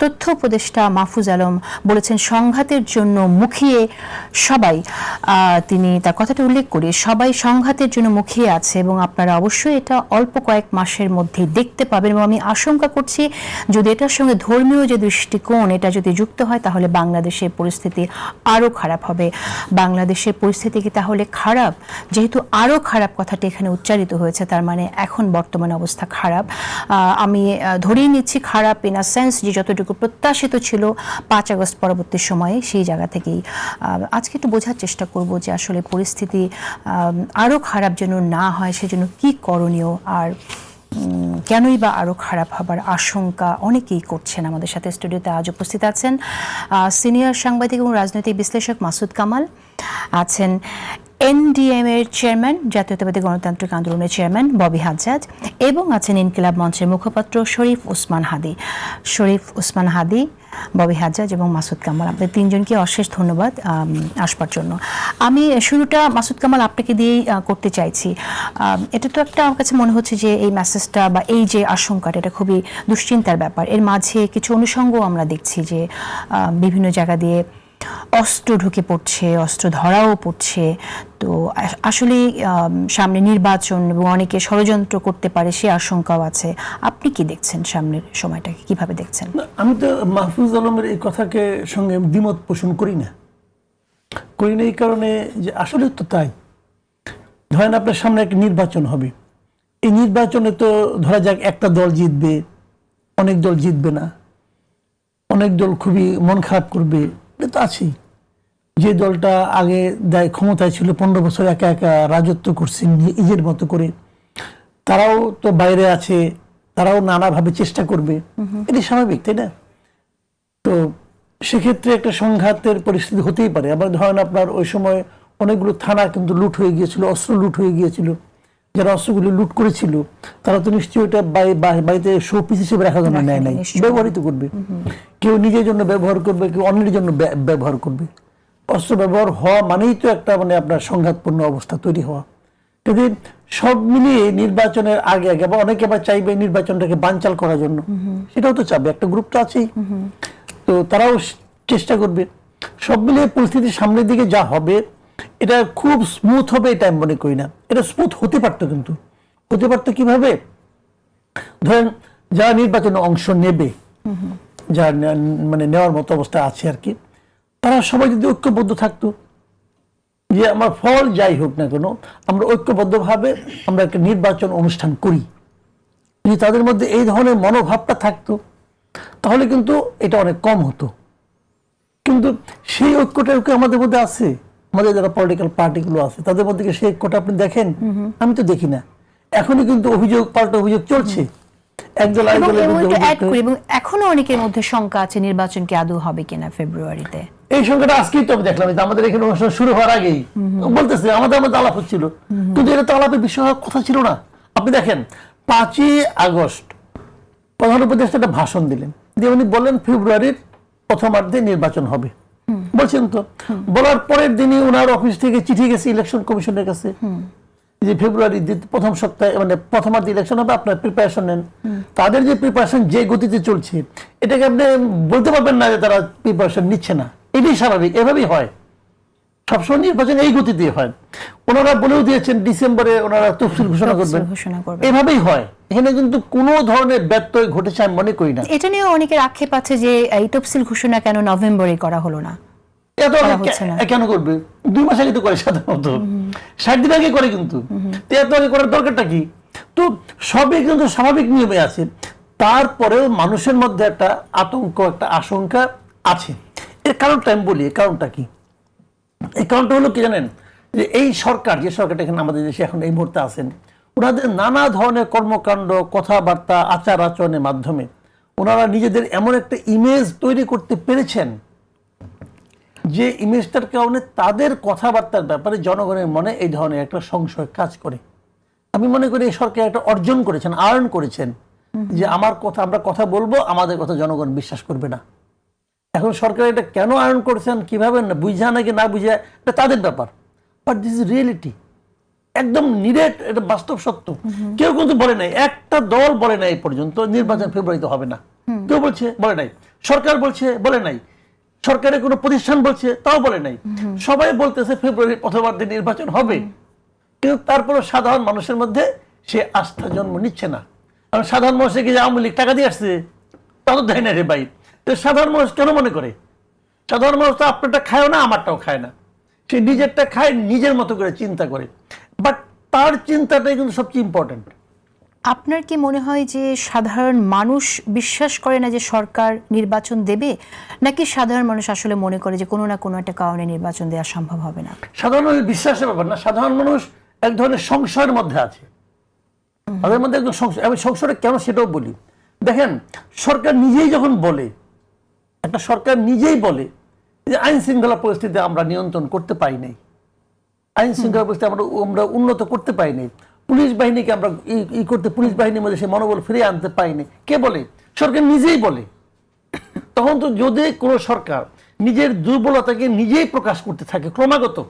তথ্য উপদেষ্টা মাহফুজ আলম বলেছেন, সংঘাতের জন্য মুখিয়ে সবাই তিনি তার কথাটা উল্লেখ করে, সবাই সংঘাতের জন্য মুখিয়ে আছে এবং আপনারা অবশ্যই এটা অল্প কয়েক মাসের মধ্যে দেখতে পাবেন এবং আমি আশঙ্কা করছি, যদি এটার সঙ্গে ধর্মীয় যে দৃষ্টিকোণ এটা যদি যুক্ত হয়, তাহলে বাংলাদেশের পরিস্থিতি আরও খারাপ হবে। বাংলাদেশের পরিস্থিতি কি তাহলে খারাপ? যেহেতু আরও খারাপ কথাটি এখানে উচ্চারিত হয়েছে, তার মানে এখন বর্তমান অবস্থা খারাপ। আমি ধরেই নিচ্ছি খারাপ ইন আ সেন্স যে যতটুকু প্রত্যাশিত ছিল পাঁচ আগস্ট পরবর্তী সময়ে সেই জায়গা থেকেই। আজকে একটু বোঝার চেষ্টা করব যে আসলে পরিস্থিতি আরও খারাপ যেন না হয় সেজন্য কি করণীয় আর কেনই বা আরও খারাপ হবার আশঙ্কা অনেকেই করছেন আমাদের সাথে স্টুডিওতে আজ উপস্থিত আছেন সিনিয়র সাংবাদিক এবং রাজনৈতিক বিশ্লেষক মাসুদ কামাল আছেন। এনডিএম এর চেয়ারম্যান, জাতীয়তাবাদী গণতান্ত্রিক আন্দোলনের চেয়ারম্যান ববি হাজ্জাজ এবং আছেন ইনকিলাব মঞ্চের মুখপাত্র শরীফ উসমান হাদি। শরীফ উসমান হাদি, ববি হাজ্জাজ এবং মাসুদ কামাল, আপনাদের তিনজনকে অশেষ ধন্যবাদ আসবার জন্য। আমি শুরুটা, মাসুদ কামাল, আপনাকে দিয়েই করতে চাইছি। এটা তো একটা আমার কাছে মনে হচ্ছে যে এই মেসেজটা বা এই যে আশঙ্কাটা, এটা খুবই দুশ্চিন্তার ব্যাপার। এর মাঝে কিছু অনুষঙ্গ আমরা দেখছি যে বিভিন্ন জায়গা দিয়ে অস্ত্র ঢুকে পড়ছে অস্ত্র ধরাও পড়ছে। তো আসলে সামনে নির্বাচন এবং অনেকে ষড়যন্ত্র করতে পারে সে আশঙ্কাও আছে। আপনি কি দেখছেন সামনের সময়টাকে? কীভাবে দেখছেন? আমি তো মাহফুজ আলমের এই কথাকে সঙ্গে দ্বিমত পোষণ করি না। করি না এই কারণে যে আসলে তো তাই। ধরেন আপনার সামনে একটা নির্বাচন হবে। এই নির্বাচনে তো ধরা যাক একটা দল জিতবে, অনেক দল জিতবে না। অনেক দল খুবই মন খারাপ করবে। এটা তো আছেই। যে দলটা আগে দেয় ক্ষমতায় ছিল পনেরো বছর একা একা রাজত্ব করছে নিজের মতো করে। তারাও তো বাইরে আছে তারাও নানাভাবে চেষ্টা করবে। এটি স্বাভাবিক তাই না? তো সেক্ষেত্রে একটা সংঘাতের পরিস্থিতি হতেই পারে। আবার ধরেন আপনার ওই সময় অনেকগুলো থানা কিন্তু লুট হয়ে গিয়েছিল অস্ত্র লুট হয়ে গিয়েছিল। যারা অস্ত্রগুলি লুট করেছিল তারা তো নিশ্চয়ই ওটা বাড়ি- বাড়ি- বাড়িতে শোপিস হিসেবে রাখার জন্য নেয় নাই। ব্যবহৃত করবে। কেউ নিজের জন্য ব্যবহার করবে কেউ অন্যের জন্য ব্য- ব্যবহার করবে। অস্ত্র ব্যবহার হওয়া মানেই তো একটা মানে আপনার সংঘাতপূর্ণ অবস্থা তৈরি হওয়া। যদি সব মিলিয়ে নির্বাচনের আগে আগে আবার অনেকে আবার চাইবে নির্বাচনটাকে বানচাল করার জন্য। সেটাও তো চাবে একটা গ্রুপ তো আছেই। তো তারাও চেষ্টা করবে। সব মিলিয়ে পরিস্থিতির সামনের দিকে যা হবে এটা খুব স্মুথ হবে এটা আমি মনে করি না। এটা স্মুথ হতে পারতো কিন্তু। হতে পারতো কীভাবে? ধরেন, যারা নির্বাচনে অংশ নেবে যা মানে নেওয়ার মতো অবস্থা আছে আর কি, তারা সবাই যদি ঐক্যবদ্ধ থাকতো, যে আমার ফল যাই হোক না কেন, আমরা ঐক্যবদ্ধভাবে আমরা একটা নির্বাচন অনুষ্ঠান করি। যদি তাদের মধ্যে এই ধরনের মনোভাবটা থাকতো, তাহলে কিন্তু এটা অনেক কম হতো। কিন্তু সেই ঐক্যটা আমাদের মধ্যে আছে? আমাদের যারা পলিটিক্যাল পার্টিগুলো আছে তাদের মধ্যে সেই ঐক্যটা আপনি দেখেন? আমি তো দেখি না। এখনই কিন্তু অভিযোগ পাল্টা অভিযোগ চলছে। একদল এবং এখনও অনেকের মধ্যে শঙ্কা আছে নির্বাচন কি আদৌ হবে কিনা ফেব্রুয়ারিতে। এই সংখ্যাটা আজকেই তো আমি দেখলাম যে আমাদের এখানে অনুষ্ঠান শুরু হওয়ার আগেই। বলতেছে আমাদের আমাদের আলাপ হচ্ছিল। কিন্তু এটা তো আলাপের বিষয় হওয়ার কথা ছিল না। আপনি দেখেন পাঁচই আগস্ট প্রধান উপদেষ্টা একটা ভাষণ দিলেন। দিয়ে উনি বললেন ফেব্রুয়ারির প্রথমার্ধে নির্বাচন হবে। বলছেন তো? বলার পরের দিনই ওনার অফিস থেকে চিঠি গেছে ইলেকশন কমিশনের কাছে। যে ফেব্রুয়ারি প্রথম সপ্তাহে মানে প্রথমার্ধে ইলেকশন হবে আপনার প্রিপারেশন নেন। তাদের যে প্রিপারেশন যে গতিতে চলছে এটাকে আপনি বলতে পারবেন না যে তারা প্রিপারেশন নিচ্ছে না। এটাই স্বাভাবিক এভাবেই হয়। সবসময় নির্বাচন এই গতি দিয়ে হয়। ওনারা বলেও দিয়েছেন ডিসেম্বরে ওনারা তফসিল ঘোষণা করবেন। ঘোষণা করবেন। এভাবেই হয়। এখানে কিন্তু কোনো ধরনের ব্যত্যয় ঘটেছে আমি মনে করি না। এটা নিয়ে অনেকের আক্ষেপ আছে যে এই তফসিল ঘোষণা কেন নভেম্বরে করা হলো না? এত কেন করবে? দুই মাস আগে তো করে সাধারণত। ষাট দিন আগে করে কিন্তু। এত আগে করার দরকারটা কি? তো সবই কিন্তু স্বাভাবিক নিয়মে আছে। তারপরেও মানুষের মধ্যে একটা আতঙ্ক একটা আশঙ্কা আছে। এর কারণটা আমি বলি এর কারণটা কি? এই কারণটা হলো কি জানেন? যে এই সরকার যে সরকারটা এখানে আমাদের দেশে এখন এই মুহূর্তে আছেন ওনাদের নানা ধরনের কর্মকাণ্ড কথাবার্তা আচার আচরণের মাধ্যমে ওনারা নিজেদের এমন একটা ইমেজ তৈরি করতে পেরেছেন যে ইমেজটার কারণে তাদের কথাবার্তার ব্যাপারে জনগণের মনে এই ধরনের একটা সংশয় কাজ করে। আমি মনে করি এই সরকার একটা অর্জন করেছেন আর্ন করেছেন। যে আমার কথা আমরা কথা বলব আমাদের কথা জনগণ বিশ্বাস করবে না। এখন সরকার এটা কেন আয়ন করছেন কীভাবে না বুঝা নাকি না বুঝা এটা তাদের ব্যাপার। বাট দিস ইজ রিয়েলিটি একদম নিরেট এটা বাস্তব সত্য। কেউ কিন্তু বলে নাই একটা দল বলে নাই এই পর্যন্ত নির্বাচন ফেব্রুয়ারিতে হবে না। কেউ বলছে বলে নাই। সরকার বলছে বলে নাই। সরকারের কোনো প্রতিষ্ঠান বলছে তাও বলে নাই। সবাই বলতেছে ফেব্রুয়ারি প্রথমার্ধে নির্বাচন হবে। কিন্তু তারপরে সাধারণ মানুষের মধ্যে সে আস্থা জন্ম নিচ্ছে না। কারণ সাধারণ মানুষের কি যে আওয়ামী লীগ টাকা দিয়ে আসছে? তা তো দেয় না রে ভাই। তো সাধারণ মানুষ কেন মনে করে? সাধারণ মানুষ তো আপনারটা খায়ও না আমারটাও খায় না। সে নিজেরটা খায় নিজের মতো করে চিন্তা করে। বাট তার চিন্তাটাই কিন্তু সবচেয়ে ইম্পর্টেন্ট আপনার কি মনে হয় যে সাধারণ মানুষ বিশ্বাস করে না যে সরকার নির্বাচন দেবে? নাকি সাধারণ মানুষ আসলে মনে করে যে কোনো না কোনো একটা কারণে নির্বাচন দেওয়া সম্ভব হবে না? সাধারণ মানুষ বিশ্বাসের ব্যাপার না। সাধারণ মানুষ এক ধরনের সংশয়ের মধ্যে আছে। তাদের মধ্যে একদম সংশয়। আমি সংশয়টা কেন সেটাও বলি? দেখেন সরকার নিজেই যখন বলে একটা সরকার নিজেই বলে যে আইন শৃঙ্খলা পরিস্থিতি আমরা নিয়ন্ত্রণ করতে পারি নাই। আইন শৃঙ্খলা পরিস্থিতি আমরা আমরা উন্নত করতে পারি নাই। পুলিশ বাহিনীকে আমরা ই- করতে পুলিশ বাহিনীর মধ্যে সে মনোবল ফিরিয়ে আনতে পারিনি কে বলে? সরকার নিজেই বলে। তখন তো যদি কোনো সরকার নিজের দুর্বলতাকে নিজেই প্রকাশ করতে থাকে ক্রমাগত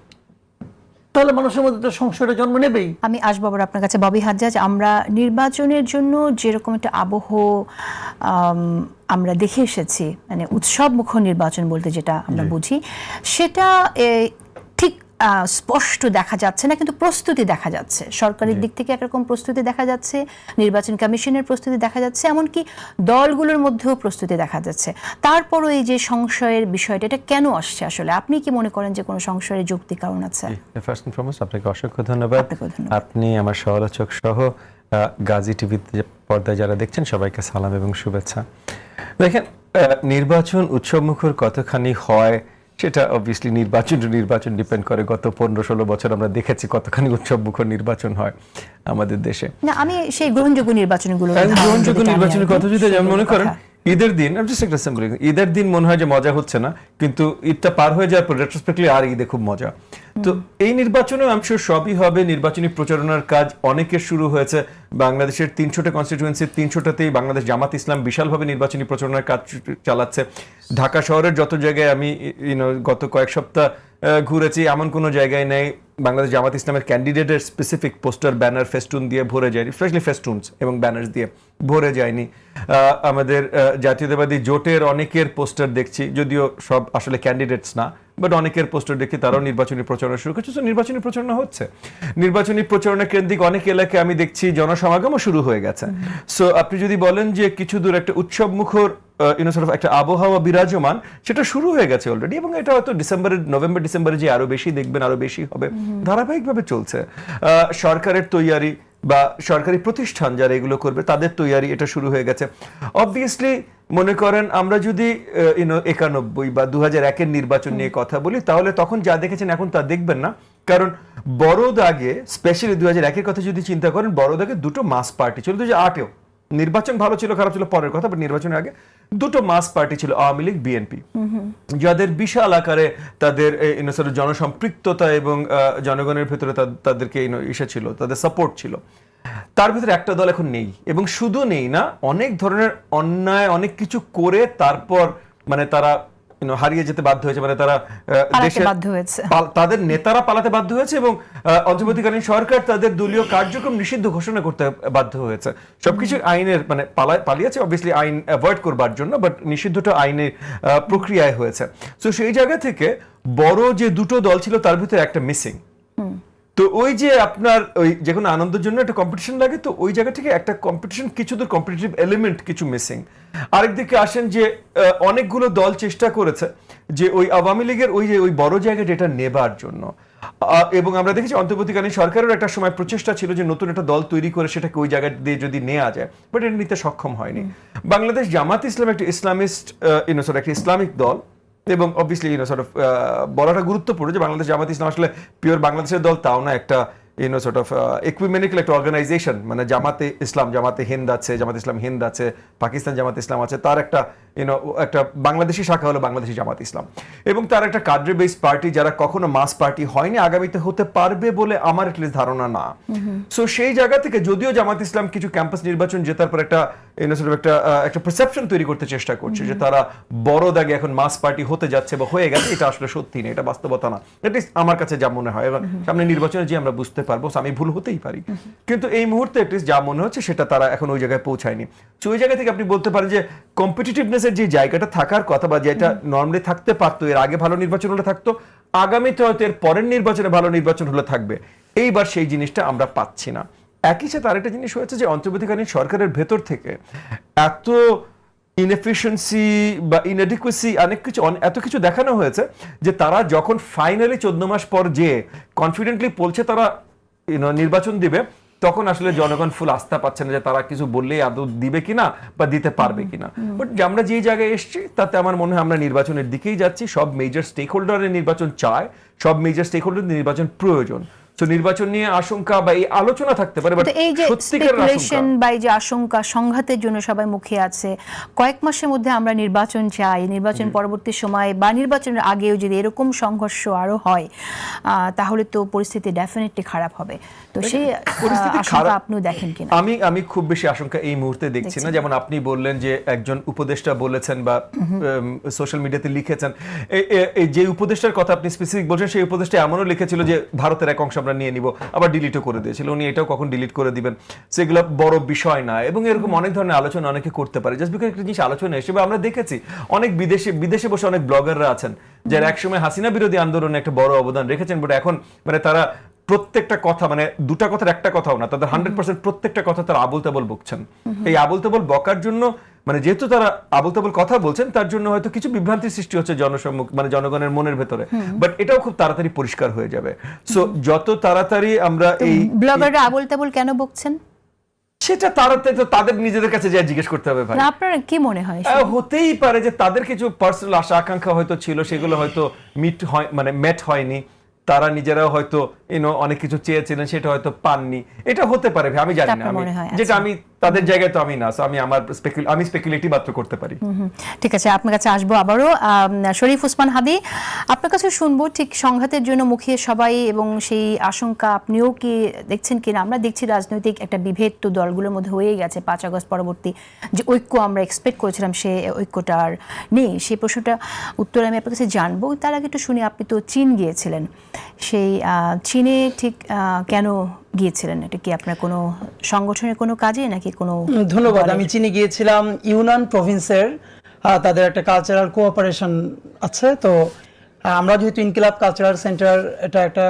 তাহলে মানুষের মধ্যে তো সংশয়টা জন্ম নেবেই। আমি আসব আবার আপনার কাছে ববি হাজ্জাজ। আমরা নির্বাচনের জন্য যেরকম একটা আবহ আমরা দেখে এসেছি মানে উৎসব মুখ নির্বাচন বলতে যেটা আমরা বুঝি সেটা স্পষ্ট দেখা যাচ্ছে না কিন্তু প্রস্তুতি দেখা যাচ্ছে। সরকারের দিক থেকে একরকম প্রস্তুতি দেখা যাচ্ছে নির্বাচন কমিশনের প্রস্তুতি দেখা যাচ্ছে এমনকি দলগুলোর মধ্যেও প্রস্তুতি দেখা যাচ্ছে। তারপরও এই যে সংশয়ের বিষয়টা এটা কেন আসছে আসলে? আপনি কি মনে করেন যে কোনো সংশয়ের যুক্তি কারণ আছে? ফার্স্ট ফরমোস্ট আপনাকে অসংখ্য ধন্যবাদ। আপনি আমার সহলোচক সহ গাজী টিভিতে পর্দায় যারা দেখছেন সবাইকে সালাম এবং শুভেচ্ছা। দেখেন নির্বাচন উৎসবমুখর কতখানি হয় সেটা অবভিয়াসলি নির্বাচন টু নির্বাচন ডিপেন্ড করে। গত পনেরো ষোলো বছর আমরা দেখেছি কতখানি উৎসব মুখর নির্বাচন হয় আমাদের দেশে। না আমি সেই গ্রহণযোগ্য নির্বাচনগুলো এখন গ্রহণযোগ্য নির্বাচনের কথা যদি যেমন মনে করেন ঈদের দিন আমি just একটা example, ঈদের দিন মনে হয় যে মজা হচ্ছে না কিন্তু ঈদটা পার হয়ে যাওয়ার পর রেট্রোস্পেক্টলি আর ঈদে খুব মজা। তো এই নির্বাচনে আমি sure সবই হবে নির্বাচনী প্রচারণার কাজ অনেকের শুরু হয়েছে। বাংলাদেশের তিনশোটা কনস্টিটিউয়েন্সির তিনশোটাতেই বাংলাদেশ জামাত ইসলাম বিশালভাবে নির্বাচনী প্রচারণার কাজ চালাচ্ছে। ঢাকা শহরের যত জায়গায় আমি ইউনো গত কয়েক সপ্তাহ ঘুরেছি, এমন কোনো জায়গায় নেই। বাংলাদেশ জামাত ইসলামের ক্যান্ডিডেটের স্পেসিফিক পোস্টার ব্যানার ফেস্টুন দিয়ে ভরে যায়নি স্পেশালি ফেস্টুনস এবং ব্যানার্স দিয়ে ভরে যায়নি। আমাদের জাতীয়তাবাদী জোটের অনেকের পোস্টার দেখছি, যদিও সব আসলে ক্যান্ডিডেটস না বাট অনেকের পোস্টার দেখি তারাও নির্বাচনী প্রচারণা শুরু করছে। নির্বাচনী প্রচারণা হচ্ছে। নির্বাচনী প্রচারণা কেন্দ্রিক অনেক এলাকায় আমি দেখছি, জনসমাগমও শুরু হয়ে গেছে। সো আপনি যদি বলেন যে কিছু দূর একটা উৎসব মুখর ইউনো সর্ট একটা আবহাওয়া বিরাজমান সেটা শুরু হয়ে গেছে অলরেডি এবং এটা হয়তো ডিসেম্বরের নভেম্বর ডিসেম্বরে যে আরও বেশি দেখবেন আরও বেশি হবে ধারাবাহিকভাবে চলছে। সরকারের তৈয়ারি বা সরকারি প্রতিষ্ঠান যারা এগুলো করবে তাদের তৈয়ারি এটা শুরু হয়ে গেছে। অবভিয়াসলি মনে করেন আমরা যদি ইউনো একানব্বই বা দু হাজার একের নির্বাচন নিয়ে কথা বলি তাহলে তখন যা দেখেছেন এখন তা দেখবেন না। কারণ বড় দাগে স্পেশালি দু হাজার একের কথা যদি চিন্তা করেন বড় দাগে দুটো মাস পার্টি ছিল দু হাজার আটেও। নির্বাচন ভালো ছিল, খারাপ ছিল, পরের কথা বাট নির্বাচনের আগে দুটো মাস পার্টি ছিল, আওয়ামী লীগ বিএনপি যাদের বিশাল আকারে তাদের জনসম্পৃক্ততা এবং জনগণের ভেতরে তাদেরকে ইসে ছিল, তাদের সাপোর্ট ছিল। তার ভিতরে একটা দল এখন নেই, এবং শুধু নেই না, অনেক ধরনের অন্যায়, অনেক কিছু করে তারপর মানে তারা হারিয়ে যেতে বাধ্য হয়েছে। মানে তারা হয়েছে। তাদের নেতারা পালাতে বাধ্য হয়েছে এবং অন্তর্বর্তীকালীন সরকার তাদের দলীয় কার্যক্রম নিষিদ্ধ ঘোষণা করতে বাধ্য হয়েছে। সবকিছু আইনের মানে পালিয়েছে। অবভিয়াসলি আইন অ্যাভয়েড করবার জন্য বাট নিষিদ্ধটা আইনের প্রক্রিয়ায় হয়েছে। তো সেই জায়গা থেকে বড় যে দুটো দল ছিল তার ভিতরে একটা মিসিং তো ওই যে আপনার ওই যে কোনো আনন্দের জন্য একটা কম্পিটিশন লাগে তো ওই জায়গা থেকে একটা কম্পিটিশন কিছু দূর কম্পিটিটিভ এলিমেন্ট কিছু মিসিং আরেকদিকে আসেন যে অনেকগুলো দল চেষ্টা করেছে যে ওই আওয়ামী লীগের ওই যে ওই বড় জায়গাটা এটা নেবার জন্য। এবং আমরা দেখেছি অন্তর্বর্তীকালীন সরকারের একটা সময় প্রচেষ্টা ছিল যে নতুন একটা দল তৈরি করে সেটাকে ওই জায়গা দিয়ে যদি নেওয়া যায় বাট এটা নিতে সক্ষম হয়নি। বাংলাদেশ জামাত ইসলাম একটা ইসলামিস্ট ইউনোসর একটা ইসলামিক দল এবং অবভিয়াসলি ইউনো সর্ট অফ বলাটা গুরুত্বপূর্ণ যে বাংলাদেশ জামাত ইসলাম আসলে পিওর বাংলাদেশের দল তাও না একটা ইউনো সর্ট অফ ইকুইমেনিক্যাল একটা অর্গানাইজেশন মানে জামাতে ইসলাম জামাতে হিন্দ আছে জামাত ইসলাম হিন্দ আছে পাকিস্তান জামাত ইসলাম আছে তার একটা ইউনো একটা বাংলাদেশি শাখা হলো বাংলাদেশি জামাত ইসলাম। এবং তার একটা কাড্রে বেস পার্টি যারা কখনো মাস পার্টি হয়নি আগামীতে হতে পারবে বলে আমার এটলিস্ট ধারণা না। সো সেই জায়গা থেকে যদিও জামাত ইসলাম কিছু ক্যাম্পাস নির্বাচন জেতার পর একটা একটা একটা পারসেপশন তৈরি করতে চেষ্টা করছে যে তারা বড় দাগে এখন মাস পার্টি হতে যাচ্ছে বা হয়ে গেছে এটা আসলে সত্যি না এটা বাস্তবতা না। এটা আমার কাছে যা মনে হয় এবার সামনে নির্বাচনে যে আমরা বুঝতে পারব আমি ভুল হতেই পারি। কিন্তু এই মুহূর্তে এটলিস্ট যা মনে হচ্ছে সেটা তারা এখন ওই জায়গায় পৌঁছায়নি। তো ওই জায়গা থেকে আপনি বলতে পারেন যে কম্পিটিটিভনেসের যে জায়গাটা থাকার কথা বা যেটা নর্মালি থাকতে পারতো এর আগে ভালো নির্বাচন হলে থাকতো আগামীতে হয়তো এর পরের নির্বাচনে ভালো নির্বাচন হলে থাকবে। এইবার সেই জিনিসটা আমরা পাচ্ছি না। একই সাথে আরেকটা জিনিস হয়েছে যে অন্তর্বর্তীকালীন সরকারের ভেতর থেকে এত ইনএফিসিয়েন্সি বা ইনএডিকুয়েসি অনেক কিছু এত কিছু দেখানো হয়েছে যে তারা যখন ফাইনালি চোদ্দ মাস পর যে কনফিডেন্টলি বলছে তারা নির্বাচন দিবে তখন আসলে জনগণ ফুল আস্থা পাচ্ছে না যে তারা কিছু বললেই আদৌ দিবে কিনা বা দিতে পারবে কিনা। বাট আমরা যেই জায়গায় এসেছি তাতে আমার মনে হয় আমরা নির্বাচনের দিকেই যাচ্ছি। সব মেজর স্টেক হোল্ডারের নির্বাচন চায় সব মেজর স্টেক হোল্ডার নির্বাচন প্রয়োজন। তো নির্বাচন নিয়ে আশঙ্কা বা এই আলোচনা থাকতে পারে বাট এই যে স্পেকুলেশন বা এই যে আশঙ্কা সংঘাতের জন্য সবাই মুখে আছে কয়েক মাসের মধ্যে আমরা নির্বাচন চাই নির্বাচন পরবর্তী সময় বা নির্বাচনের আগেও যদি এরকম সংঘর্ষ আরও হয় তাহলে তো পরিস্থিতি ডেফিনেটলি খারাপ হবে। তো সেই পরিস্থিতি আশঙ্কা আপনিও দেখেন কিনা? আমি আমি খুব বেশি আশঙ্কা এই মুহূর্তে দেখছি না। যেমন আপনি বললেন যে একজন উপদেষ্টা বলেছেন বা সোশ্যাল মিডিয়াতে লিখেছেন। যে উপদেষ্টার কথা আপনি স্পেসিফিক বলছেন সেই উপদেষ্টা এমনও লিখেছিল যে ভারতের এক অংশ আমরা নিয়ে নিব। আবার ডিলিটও করে দিয়েছিল উনি এটাও কখন ডিলিট করে দিবেন? সেগুলো বড় বিষয় না। এবং এরকম অনেক ধরনের আলোচনা অনেকে করতে পারে। জাস্ট বিকজ একটা জিনিস আলোচনা হিসেবে আমরা দেখেছি, অনেক বিদেশে বিদেশে বসে অনেক ব্লগাররা আছেন, যারা একসময় হাসিনা বিরোধী আন্দোলনে একটা বড় অবদান রেখেছেন বাট এখন মানে তারা প্রত্যেকটা কথা মানে দুটা কথার একটা কথাও না, তাদের হান্ড্রেড পার্সেন্ট প্রত্যেকটা কথা তারা আবল তাবল বকছেন। এই আবল তাবল বকার জন্য মানে যেহেতু তারা আবল তাবল কথা বলছেন তার জন্য হয়তো কিছু বিভ্রান্তির সৃষ্টি হচ্ছে জনসম্মুখ মানে জনগণের মনের ভেতরে। বাট এটাও খুব তাড়াতাড়ি পরিষ্কার হয়ে যাবে। সো যত তাড়াতাড়ি আমরা এই ব্লগাররা আবল তাবল কেন বকছেন? সেটা তাড়াতাড়ি তো তাদের নিজেদের কাছে যা জিজ্ঞেস করতে হবে ভাই। আপনার কি মনে হয় হতেই পারে যে তাদের কিছু পার্সোনাল আশা আকাঙ্ক্ষা হয়তো ছিল সেগুলো হয়তো মিট হয় মানে মেট হয়নি। তারা নিজেরাও হয়তো ইউনো অনেক কিছু চেয়েছিলেন সেটা হয়তো পাননি। এটা হতে পারে ভাই, আমি জানি না। আমি যেটা আচ্ছা। আমি তাদের জায়গায় তো আমি না আমি আমার আমি স্পেকুলেটিভ মাত্র করতে পারি। ঠিক আছে, আপনার কাছে আসব আবারও। শরীফ উসমান হাদি, আপনার কাছে শুনব ঠিক সংঘাতের জন্য মুখিয়ে সবাই এবং সেই আশঙ্কা আপনিও কি দেখছেন কিনা? আমরা দেখছি রাজনৈতিক একটা বিভেদ তো দলগুলোর মধ্যে হয়েই গেছে পাঁচ আগস্ট পরবর্তী যে ঐক্য আমরা এক্সপেক্ট করেছিলাম সে ঐক্যটা আর নেই। সেই প্রশ্নটা উত্তর আমি আপনার কাছে জানব। তার আগে একটু শুনি, আপনি তো চীন গিয়েছিলেন। সেই চীনে ঠিক কেন গিয়েছিলেন? এটা কি আপনার কোনো সংগঠনের কোনো কাজে নাকি কোনো ধন্যবাদ। আমি চিনে গিয়েছিলাম ইউনান প্রভিন্সের তাদের একটা কালচারাল কোঅপারেশন আছে। তো আমরা যেহেতু ইনকিলাব কালচারাল সেন্টার এটা একটা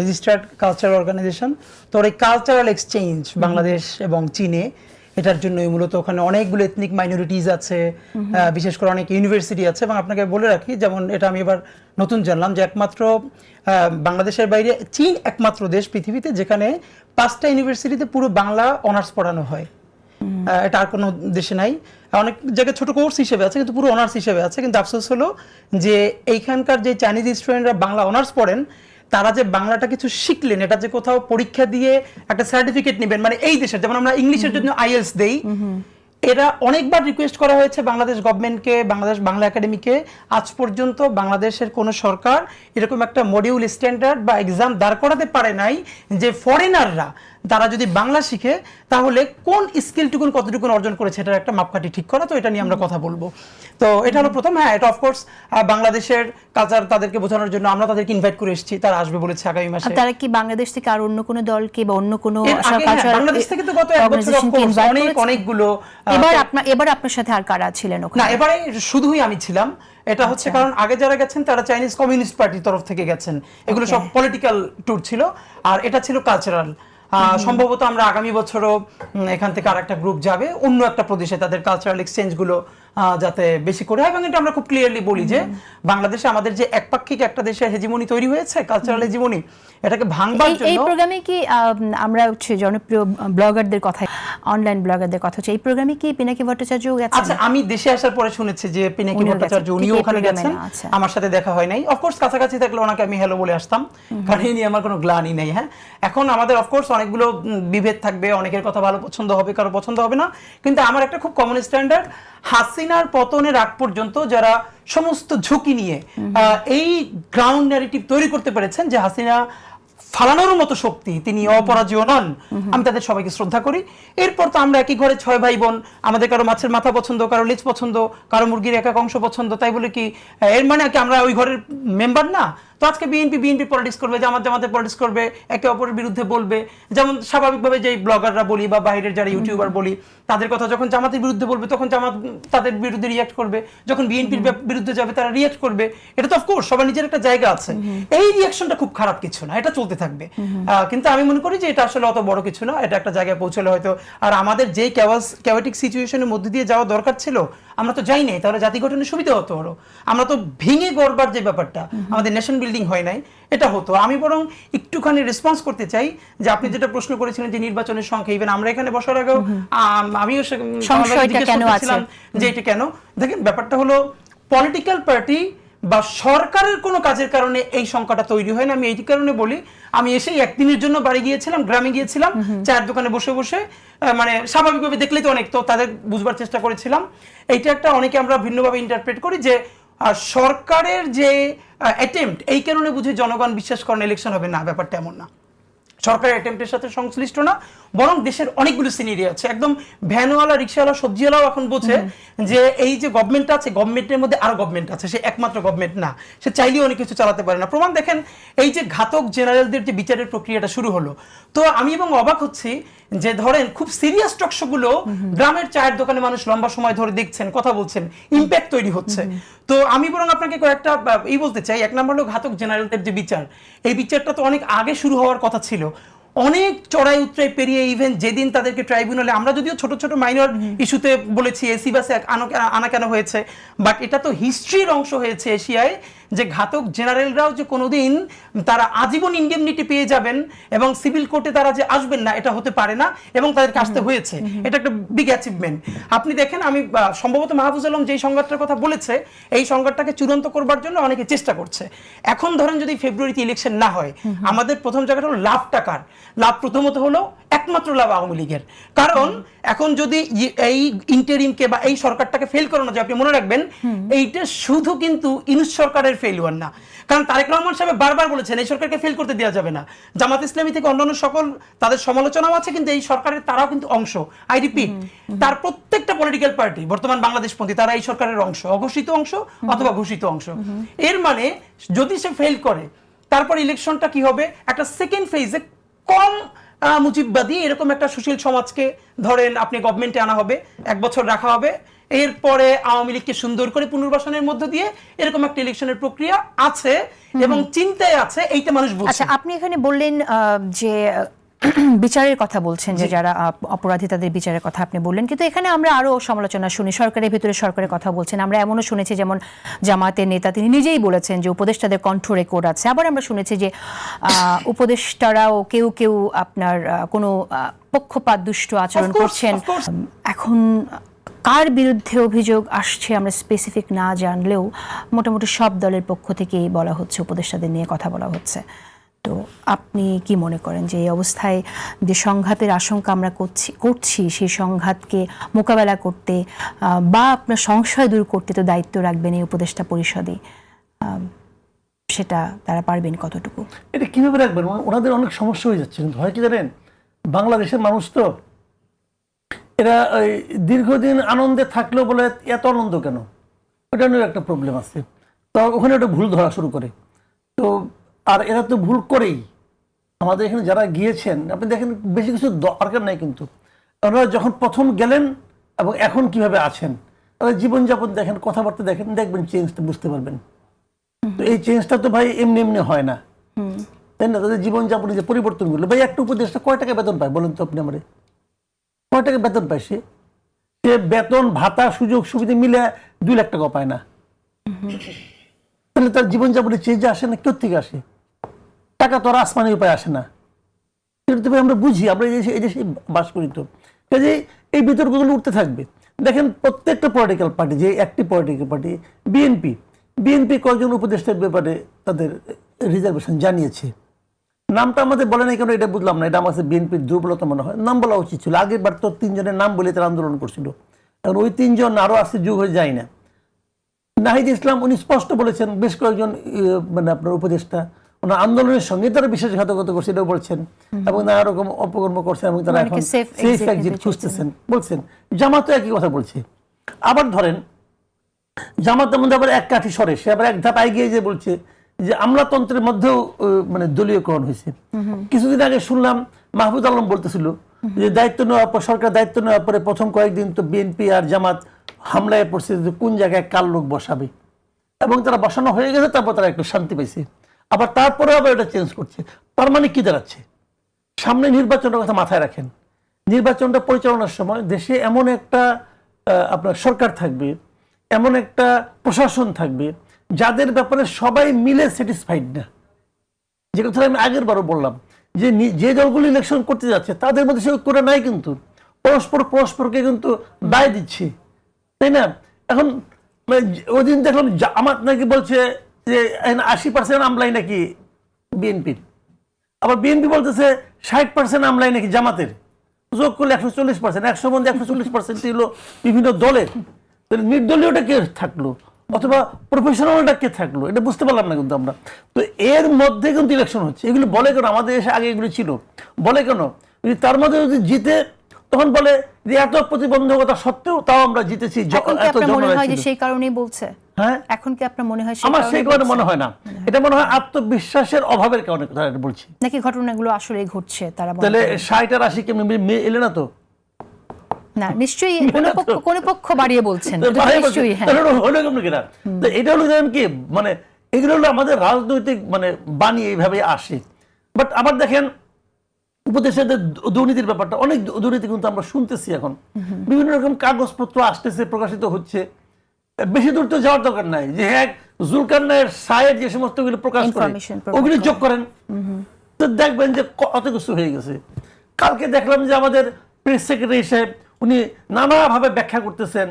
রেজিস্টার্ড কালচারাল অর্গানাইজেশন তো এই কালচারাল এক্সচেঞ্জ বাংলাদেশ এবং চীনে এটার জন্যই মূলত ওখানে অনেকগুলো এথনিক মাইনরিটিজ আছে বিশেষ করে অনেক ইউনিভার্সিটি আছে এবং আপনাকে বলে রাখি যেমন এটা আমি এবার নতুন জানলাম যে একমাত্র বাংলাদেশের বাইরে চীন একমাত্র দেশ পৃথিবীতে যেখানে পাঁচটা ইউনিভার্সিটিতে পুরো বাংলা অনার্স পড়ানো হয়। এটা আর কোনো দেশে নাই। অনেক জায়গায় ছোট কোর্স হিসেবে আছে কিন্তু পুরো অনার্স হিসেবে আছে কিন্তু আফসোস হলো যে এইখানকার যে চাইনিজ স্টুডেন্টরা বাংলা অনার্স পড়েন তারা যে বাংলাটা কিছু শিখলেন এটা যে কোথাও পরীক্ষা দিয়ে একটা সার্টিফিকেট নেবেন মানে এই দেশের যেমন আমরা ইংলিশের জন্য আইএলস দেই এরা অনেকবার রিকোয়েস্ট করা হয়েছে বাংলাদেশ গভর্নমেন্টকে বাংলাদেশ বাংলা একাডেমিকে আজ পর্যন্ত বাংলাদেশের কোনো সরকার এরকম একটা মডিউল স্ট্যান্ডার্ড বা এক্সাম দাঁড় করাতে পারে নাই যে ফরেনাররা তারা যদি বাংলা শিখে তাহলে কোন স্কিলটুকুন কতটুকু অর্জন করেছে এটার একটা মাপকাঠি ঠিক করা তো এটা নিয়ে আমরা কথা বলব। তো এটা হলো প্রথম। হ্যাঁ এটা অফকোর্স বাংলাদেশের কালচার তাদেরকে বোঝানোর জন্য আমরা তাদেরকে ইনভাইট করে এসেছি। তারা আসবে বলেছে আগামী মাসে। তারা কি বাংলাদেশ থেকে আর অন্য কোনো দলকে বা অন্য কোনো হ্যাঁ, বাংলাদেশ থেকে তো গত এক বছর অনেক অনেকগুলো এবার আপনার এবার আপনার সাথে আর কারা ছিলেন ওখানে? না এবারে শুধুই আমি ছিলাম। এটা হচ্ছে আচ্ছা। কারণ আগে যারা গেছেন তারা চাইনিজ কমিউনিস্ট পার্টির তরফ থেকে গেছেন। এগুলো সব পলিটিক্যাল ট্যুর ছিল। আর এটা ছিল কালচারাল সম্ভবত আমরা আগামী বছরও এখান থেকে আর একটা গ্রুপ যাবে অন্য একটা প্রদেশে তাদের কালচারাল এক্সচেঞ্জগুলো আহ, যাতে বেশি করে হয়। এবং এটা আমরা খুব ক্লিয়ারলি বলি যে বাংলাদেশে আমাদের যে একপাক্ষিক একটা দেশের হেজিমনি তৈরি হয়েছে কালচারাল হেজিমনি এটাকে ভাঙবার এই এই প্রোগ্রামে কি আমরা হচ্ছে জনপ্রিয় ব্লগারদের কথা অনলাইন ব্লগারদের কথা হচ্ছে এই প্রোগ্রামে কি পিনাকি ভট্টাচার্য গেছেন? আচ্ছা আমি দেশে আসার পরে শুনেছি যে পিনাকি ভট্টাচার্য উনিও ওখানে গেছেন। আচ্ছা। আমার সাথে দেখা হয় নাই। অফকোর্স কাছাকাছি থাকলে ওনাকে আমি হ্যালো বলে আসতাম। কারণ এই নিয়ে আমার কোনো গ্লানি নেই হ্যাঁ। এখন আমাদের অফকোর্স অনেকগুলো বিভেদ থাকবে। অনেকের কথা ভালো পছন্দ হবে কারও পছন্দ হবে না। কিন্তু আমার একটা খুব কমন স্ট্যান্ডার্ড হাসিনার পতনের আগ পর্যন্ত যারা সমস্ত ঝুঁকি নিয়ে এই গ্রাউন্ড ন্যারেটিভ তৈরি করতে পেরেছেন যে হাসিনা ফালানোর মতো শক্তি তিনি অপরাজয় নন। আমি তাদের সবাইকে শ্রদ্ধা করি। এরপর তো আমরা একই ঘরে ছয় ভাই বোন আমাদের কারও মাছের মাথা পছন্দ কারও লেজ পছন্দ কারও মুরগির এক এক অংশ পছন্দ তাই বলে কি এর মানে কি আমরা ওই ঘরের মেম্বার না? তো আজকে বিএনপি বিএনপি পলিটিক্স করবে জামাত জামাতে পলিটিক্স করবে একে অপরের বিরুদ্ধে বলবে। যেমন স্বাভাবিকভাবে যে ব্লগাররা বলি বা বাইরের যারা ইউটিউবার বলি তাদের কথা যখন জামাতের বিরুদ্ধে বলবে তখন জামাত তাদের বিরুদ্ধে রিয়াক্ট করবে। যখন বিএনপির বিরুদ্ধে যাবে তারা রিয়াক্ট করবে। এটা তো অফকোর্স সবার নিজের একটা জায়গা আছে। এই রিয়াকশনটা খুব খারাপ কিছু না এটা চলতে থাকবে। কিন্তু আমি মনে করি যে এটা আসলে অত বড় কিছু না এটা একটা জায়গায় পৌঁছলে হয়তো আর আমাদের যে ক্যাওয়াস ক্যাওয়াটিক সিচুয়েশনের মধ্যে দিয়ে যাওয়া দরকার ছিল আমরা তো যাই নাই তাহলে জাতি গঠনের সুবিধা হতো আরও। আমরা তো ভেঙে গড়বার যে ব্যাপারটা আমাদের নেশন বিল্ডিং হয় নাই এটা হতো। আমি বরং একটুখানি রেসপন্স করতে চাই যে আপনি যেটা প্রশ্ন করেছিলেন যে নির্বাচনের সংখ্যা ইভেন আমরা এখানে বসার আগেও আমিও যে এটা কেন? দেখেন ব্যাপারটা হলো পলিটিক্যাল পার্টি বা সরকারের কোনো কাজের কারণে এই সংখ্যাটা তৈরি হয় না। আমি এই কারণে বলি আমি এসে একদিনের জন্য বাড়ি গিয়েছিলাম গ্রামে গিয়েছিলাম চায়ের দোকানে বসে বসে মানে স্বাভাবিকভাবে দেখলেই তো অনেক তো তাদের বুঝবার চেষ্টা করেছিলাম। এইটা একটা অনেকে আমরা ভিন্নভাবে ইন্টারপ্রেট করি যে সরকারের যে অ্যাটেম্প্ট এই কারণে বুঝে জনগণ বিশ্বাস করেন ইলেকশন হবে না ব্যাপারটা এমন না। সরকারের অ্যাটেম্পটের সাথে সংশ্লিষ্ট না বরং দেশের অনেকগুলো সিনিয়রি আছে। একদম ভ্যানওয়ালা রিক্সাওয়ালা সবজিওয়ালাও এখন বোঝে যে এই যে গভর্নমেন্ট আছে গভর্নমেন্টের মধ্যে আরও গভর্নমেন্ট আছে। সে একমাত্র গভর্নমেন্ট না। সে চাইলেও অনেক কিছু চালাতে পারে না। প্রমাণ দেখেন এই যে ঘাতক জেনারেলদের যে বিচারের প্রক্রিয়াটা শুরু হলো। তো আমি এবং অবাক হচ্ছি যে ধরেন খুব সিরিয়াস টকশোগুলো গ্রামের চায়ের দোকানে মানুষ লম্বা সময় ধরে দেখছেন কথা বলছেন ইম্প্যাক্ট তৈরি হচ্ছে। তো আমি বরং আপনাকে কয়েকটা এই বলতে চাই এক নম্বর হলো ঘাতক জেনারেলদের যে বিচার। এই বিচারটা তো অনেক আগে শুরু হওয়ার কথা ছিল। অনেক চড়াই উতরাই পেরিয়ে ইভেন যেদিন তাদেরকে ট্রাইব্যুনালে আমরা যদিও ছোট ছোট মাইনর ইস্যুতে বলেছি এসি বাসে আনা কেন হয়েছে বাট এটা তো হিস্ট্রির অংশ হয়েছে এশিয়ায় যে ঘাতক জেনারেলরাও যে কোনোদিন তারা আজীবন ইন্ডেমনিটি পেয়ে যাবেন এবং সিভিল কোর্টে তারা যে আসবেন না এটা হতে পারে না এবং তাদেরকে আসতে হয়েছে। এটা একটা বিগ অ্যাচিভমেন্ট আপনি দেখেন আমি সম্ভবত মাহফুজ আলম যেই সংঘাতটার কথা বলেছে এই সংঘাতটাকে চূড়ান্ত করবার জন্য অনেকে চেষ্টা করছে। এখন ধরেন যদি ফেব্রুয়ারিতে ইলেকশন না হয় আমাদের প্রথম জায়গাটা হলো লাভ টাকার লাভ প্রথমত হলো একমাত্র লাভ আওয়ামী লীগের। কারণ এখন যদি এই ইন্টারিমকে বা এই সরকারটাকে ফেল করানো যায় আপনি মনে রাখবেন এইটা শুধু কিন্তু ইনুস সরকারের ফেলিওয়ার না। কারণ তারেক রহমান সাহেব বারবার বলেছেন এই সরকারকে ফেল করতে দেওয়া যাবে না। জামাত ইসলামী থেকে অন্যান্য সকল তাদের সমালোচনাও আছে কিন্তু এই সরকারের তারাও কিন্তু অংশ আই রিপিট তার প্রত্যেকটা পলিটিক্যাল পার্টি বর্তমান বাংলাদেশপন্থী তারা এই সরকারের অংশ অঘোষিত অংশ অথবা ঘোষিত অংশ। এর মানে যদি সে ফেল করে তারপর ইলেকশনটা কি হবে? একটা সেকেন্ড ফেজে কম মুজিববাদী এরকম একটা সুশীল সমাজকে ধরেন আপনি গভর্নমেন্টে আনা হবে এক বছর রাখা হবে এরপরে আওয়ামী লীগকে সুন্দর করে পুনর্বাসনের মধ্য দিয়ে এরকম একটা ইলেকশনের প্রক্রিয়া আছে এবং চিন্তায় আছে এইটা মানুষ বলছে আচ্ছা আপনি এখানে বললেন আহ, যে বিচারের কথা বলছেন যে যারা অপরাধী তাদের বিচারের কথা আপনি বললেন। কিন্তু এখানে আমরা আরও সমালোচনা শুনি। সরকারের ভিতরে সরকারের কথা বলছেন। আমরা এমনও শুনেছি যেমন জামাতের নেতা তিনি নিজেই বলেছেন যে উপদেষ্টাদের কণ্ঠ রেকর্ড আছে। আবার আমরা শুনেছি যে উপদেষ্টারাও কেউ কেউ আপনার কোনো পক্ষপাত দুষ্ট আচরণ করছেন। এখন কার বিরুদ্ধে অভিযোগ আসছে আমরা স্পেসিফিক না জানলেও মোটামুটি সব দলের পক্ষ থেকেই বলা হচ্ছে উপদেষ্টাদের নিয়ে কথা বলা হচ্ছে। তো আপনি কি মনে করেন যে এই অবস্থায় যে সংঘাতের আশঙ্কা আমরা করছি করছি, সেই সংঘাতকে মোকাবেলা করতে বা আপনার সংশয় দূর করতে তো দায়িত্ব রাখবেন এই উপদেষ্টা পরিষদে সেটা তারা পারবেন কতটুকু? এটা কীভাবে রাখবেন? ওনাদের অনেক সমস্যা হয়ে যাচ্ছে। কিন্তু হয় কি জানেন? বাংলাদেশের মানুষ তো, এরা ওই দীর্ঘদিন আনন্দে থাকলেও বলে, এত আনন্দ কেন? ওটা নিয়ে একটা প্রবলেম আছে। তো ওখানে একটা ভুল ধরা শুরু করে। তো আর এরা তো ভুল করেই। আমাদের এখানে যারা গিয়েছেন আপনি দেখেন বেশি কিছু দরকার নাই কিন্তু। ওনারা যখন প্রথম গেলেন এবং এখন কীভাবে আছেন ওরা জীবনযাপন দেখেন কথাবার্তা দেখেন দেখবেন চেঞ্জটা বুঝতে পারবেন। তো এই চেঞ্জটা তো ভাই এমনি এমনি হয় না। তাই না? তাদের জীবনযাপনে যে পরিবর্তন করল ভাই একটা উপদেশটা কয় টাকা বেতন পায় বলেন তো আপনি আমারে? কয় টাকা বেতন পায় সে? সে বেতন ভাতা সুযোগ সুবিধা মিলে দুই লাখ টাকা পায় না। তাহলে তার জীবনযাপনে চেঞ্জ আসে না? কেউ থেকে আসে? টাকা তো আর উপায় আসে না। এটা তো আমরা বুঝি, আমরা এই দেশে এই দেশে বাস করি তো। কাজে এই বিতর্কগুলো উঠতে থাকবে। দেখেন প্রত্যেকটা পলিটিক্যাল পার্টি যে একটি পলিটিক্যাল পার্টি বিএনপি বিএনপি কয়েকজন উপদেষ্টার ব্যাপারে তাদের রিজার্ভেশন জানিয়েছে। নামটা আমাদের বলে নাই কেন, এটা বুঝলাম না। এটা আমার বিএনপির দুর্বলতা মনে হয়। নাম বলা উচিত ছিল। আগের বার তো তিনজনের নাম বলে তারা আন্দোলন করছিল। এখন ওই তিনজন আরও আসতে যুগ হয়ে যায় না। নাহিদ ইসলাম, উনি স্পষ্ট বলেছেন, বেশ কয়েকজন মানে আপনার উপদেষ্টা ওনার আন্দোলনের সঙ্গে তারা বিশ্বাসঘাতকতা করছে এটাও বলছেন। এবং নানা রকম অপকর্ম করছেন এবং তারা এখন সেফ এক্সিট খুঁজতেছেন। বলছেন জামাতও একই কথা বলছে। আবার ধরেন জামাতের মধ্যে আবার এক কাঠি সরে সে আবার এক ধাপ এগিয়ে যে বলছে যে আমলাতন্ত্রের মধ্যেও মানে দলীয়করণ হয়েছে। কিছুদিন আগে শুনলাম মাহবুদ আলম বলতেছিল যে দায়িত্ব নেওয়ার পর সরকার দায়িত্ব নেওয়ার পরে প্রথম কয়েকদিন তো বিএনপি আর জামাত হামলায় পড়ছে যে কোন জায়গায় কাল লোক বসাবে। এবং তারা বসানো হয়ে গেছে তারপর তারা একটু শান্তি পাইছে। আবার তারপরে আবার এটা চেঞ্জ করছে। তার মানে কি দাঁড়াচ্ছে? সামনে নির্বাচনের কথা মাথায় রাখেন। নির্বাচনটা পরিচালনার সময় দেশে এমন একটা আপনার সরকার থাকবে, এমন একটা প্রশাসন থাকবে, যাদের ব্যাপারে সবাই মিলে স্যাটিসফাইড না। যে কথা আমি আগের বারও বললাম, যে যে দলগুলো ইলেকশন করতে যাচ্ছে, তাদের মধ্যে সে ঐক্যটা নাই কিন্তু। পরস্পর পরস্পরকে কিন্তু দায় দিচ্ছে। তাই না? এখন মানে ওই দিন দেখলাম আমার নাকি বলছে যে আশি পার্সেন্ট আমলাই নাকি বিএনপির? আবার বিএনপি বলতেছে ষাট পার্সেন্ট আমলাই নাকি জামাতের। যোগ করলে একশো চল্লিশ পার্সেন্ট একশো মধ্যে একশো চল্লিশ পার্সেন্ট হলো বিভিন্ন দলের। তাহলে নির্দলীয়টা কে থাকল? অথবা প্রফেশনালটা কে থাকল? এটা বুঝতে পারলাম না কিন্তু আমরা। তো এর মধ্যে কিন্তু ইলেকশন হচ্ছে। এগুলো বলে কেন? আমাদের দেশে আগে এগুলো ছিল। বলে কেন? যদি তার মধ্যে যদি জিতে তখন বলে যে এত প্রতিবন্ধকতা সত্ত্বেও তাও আমরা জিতেছি যখন এত হয় যে সেই কারণেই বলছে? হ্যাঁ? এখন কি আপনার মনে হয় আমার সেই কারণে মনে হয় না। এটা মনে হয় আত্মবিশ্বাসের অভাবের কারণে কথা বলছি। নাকি ঘটনাগুলো আসলে ঘটছে তারা তাহলে করে? ষাট আর আশি কেমনি মেয়ে এলে না তো? না নিশ্চয়ই কোন পক্ষ কোন পক্ষ বাড়িয়ে বলছেন। তো এটা তো বাড়াই বলছে, নিশ্চয়ই হ্যাঁ হলো কেমনে কিনা? এটা হলো কি মানে এগুলো হলো আমাদের রাজনৈতিক মানে বাণী এইভাবে আসে। বাট আবার দেখেন উপদেশের দুর্নীতির ব্যাপারটা অনেক দুর্নীতি কিন্তু আমরা শুনতেছি এখন। বিভিন্ন রকম কাগজপত্র আসতেছে প্রকাশিত হচ্ছে। বেশি দূর তো যাওয়ার দরকার নাই। যে হ্যাঁ জুলকার নায়ের সায়ের যে সমস্তগুলো প্রকাশ করে ওগুলি যোগ করেন। তো দেখবেন যে কত কিছু হয়ে গেছে। কালকে দেখলাম যে আমাদের প্রেস সেক্রেটারি সাহেব উনি নানাভাবে ব্যাখ্যা করতেছেন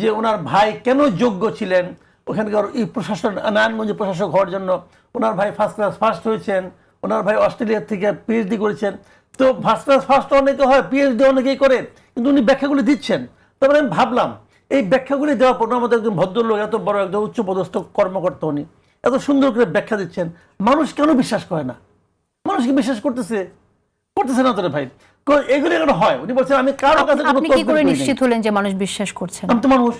যে ওনার ভাই কেন যোগ্য ছিলেন। ওখানকার এই প্রশাসন নারায়ণগঞ্জে প্রশাসক হওয়ার জন্য ওনার ভাই ফার্স্ট ক্লাস ফার্স্ট হয়েছেন ওনার ভাই অস্ট্রেলিয়া থেকে পিএইচডি করেছেন। তো ফার্স্ট ক্লাস ফার্স্ট অনেকে হয় পিএইচডি অনেকেই করে কিন্তু উনি ব্যাখ্যাগুলি দিচ্ছেন। তারপরে আমি ভাবলাম এই ব্যাখ্যাগুলি দেওয়ার পর আমাদের একজন ভদ্রলোক এত বড় একজন উচ্চপদস্থ কর্মকর্তা উনি এত সুন্দর করে ব্যাখ্যা দিচ্ছেন। মানুষ কেন বিশ্বাস করে না? মানুষ কি বিশ্বাস করতেছে? করতেছে না তোরে ভাই। এগুলো এখন হয়? উনি বলছেন আমি কারও কাছে আপনি কি করে নিশ্চিত হলেন যে মানুষ বিশ্বাস করছেন আমি তো মানুষ।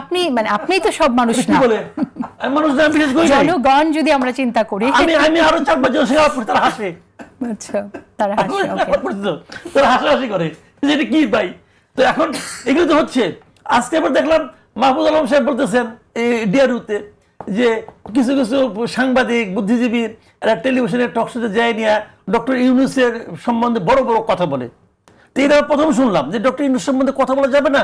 আপনি মানে আপনিই তো সব মানুষ না। বলে? মানুষ না আমি বিশ্বাস করি জনগণ যদি আমরা চিন্তা করি। আমি আমি আরও চার পাঁচ জন সেবা তারা হাসে। আচ্ছা তারা হাসে ওকে তারা হাসাহাসি করে। যেটা কি ভাই? তো এখন এগুলো তো হচ্ছে। আজকে আবার দেখলাম মাহবুব আলম সাহেব বলতেছেন এই যে কিছু কিছু সাংবাদিক বুদ্ধিজীবী এরা টেলিভিশনের টকশোতে যায় নিয়ে ডক্টর ইউনুসের সম্বন্ধে বড় বড় কথা বলে। তো এটা প্রথম শুনলাম যে ডক্টর ইউনুস সম্বন্ধে কথা বলা যাবে না।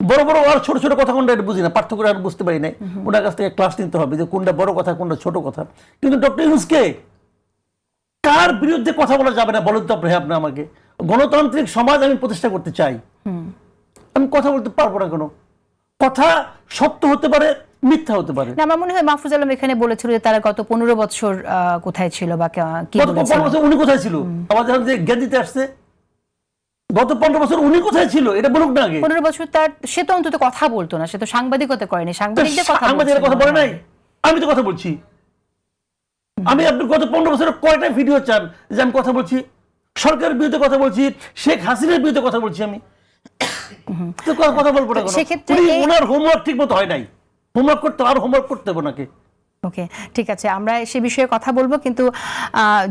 বড় বড় আর ছোট ছোট কথা কোনটা বুঝি না পার্থক্য আর বুঝতে পারি নাই। ওনার কাছ থেকে ক্লাস নিতে হবে যে কোনটা বড় কথা কোনটা ছোট কথা। কিন্তু ডক্টর ইউনুসকে কার বিরুদ্ধে কথা বলা যাবে না বলেন তো আপনি আপনি আমাকে। গণতান্ত্রিক সমাজ আমি প্রতিষ্ঠা করতে চাই। আমি কথা বলতে পারব না কেন? কথা সত্য হতে পারে মিথ্যা হতে পারে। না আমার মনে হয় মাহফুজ আলম এখানে বলেছিল যে তারা গত পনেরো বছর কোথায় ছিল বা কি বছর উনি কোথায় ছিল? আমাদের যে জ্ঞান দিতে আসছে গত পনেরো বছর উনি কোথায় ছিল? এটা বলুক না আগে। পনেরো বছর তার সে তো অন্তত কথা বলতো না সে তো সাংবাদিকতা করেনি সাংবাদিকদের কথা বলে নাই? আমি তো কথা বলছি। আমি আপনি গত পনেরো বছরের কয়টা ভিডিও চান যে আমি কথা বলছি? সরকারের বিরুদ্ধে কথা বলছি শেখ হাসিনার বিরুদ্ধে কথা বলছি আমি। কথা- বলব না সেক্ষেত্রে ওনার হোমওয়ার্ক ঠিক মতো হয় নাই। হোমওয়ার্ক করতে আর হোমওয়ার্ক করতে হবে ওনাকে ওকে ঠিক আছে। আমরা সে বিষয়ে কথা বলব কিন্তু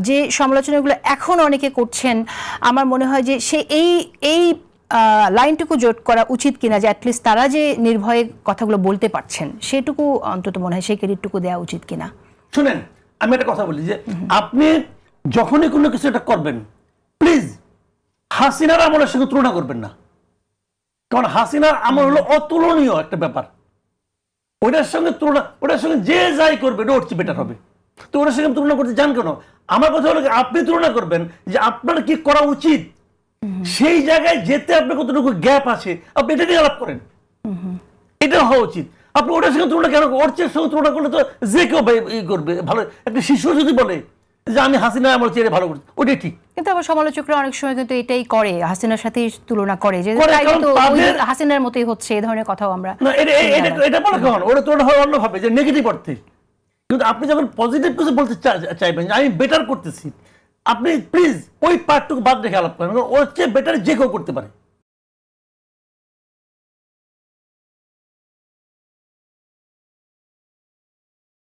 যে সমালোচনাগুলো এখন অনেকে করছেন আমার মনে হয় যে সে এই এই লাইনটুকু জোট করা উচিত কিনা যে অ্যাটলিস্ট তারা যে নির্ভয়ে কথাগুলো বলতে পারছেন সেটুকু অন্তত মনে হয় সেই ক্রেডিটটুকু দেওয়া উচিত কিনা। শুনেন আমি একটা কথা বলি যে আপনি যখনই কোনো কিছু একটা করবেন প্লিজ হাসিনার আমলের সঙ্গে তুলনা করবেন না। কারণ হাসিনার আমল হলো অতুলনীয় একটা ব্যাপার। ওটার সঙ্গে তুলনা ওটার সঙ্গে যে যাই করবে ওটা চেয়ে বেটার হবে। তো ওটার সঙ্গে তুলনা করতে চান কেন? আমার কথা হলো আপনি তুলনা করবেন যে আপনার কি করা উচিত? সেই জায়গায় যেতে আপনার কতটুকু গ্যাপ আছে আপনি এটা নিয়ে আলাপ করেন। এটা হওয়া উচিত। আপনি ওটার সঙ্গে তুলনা কেন ওর চেয়ে সঙ্গে তুলনা করলে তো যে কেউ করবে। ভালো একটা শিশু যদি বলে যে আমি হাসিনা আমার চেয়ে ভালো করছি ওটাই ঠিক। কিন্তু আবার সমালোচকরা অনেক সময় কিন্তু এটাই করে হাসিনার সাথে তুলনা করে যে তো হাসিনার মতোই হচ্ছে এই ধরনের কথাও আমরা এটা বলে কেমন ওটা তুলনা হয় অন্যভাবে যে নেগেটিভ অর্থে। কিন্তু আপনি যখন পজিটিভ কিছু বলতে চাইবেন আমি বেটার করতেছি আপনি প্লিজ ওই পার্টটুকু বাদ রেখে আলাপ করেন ওর চেয়ে বেটার যে কেউ করতে পারে।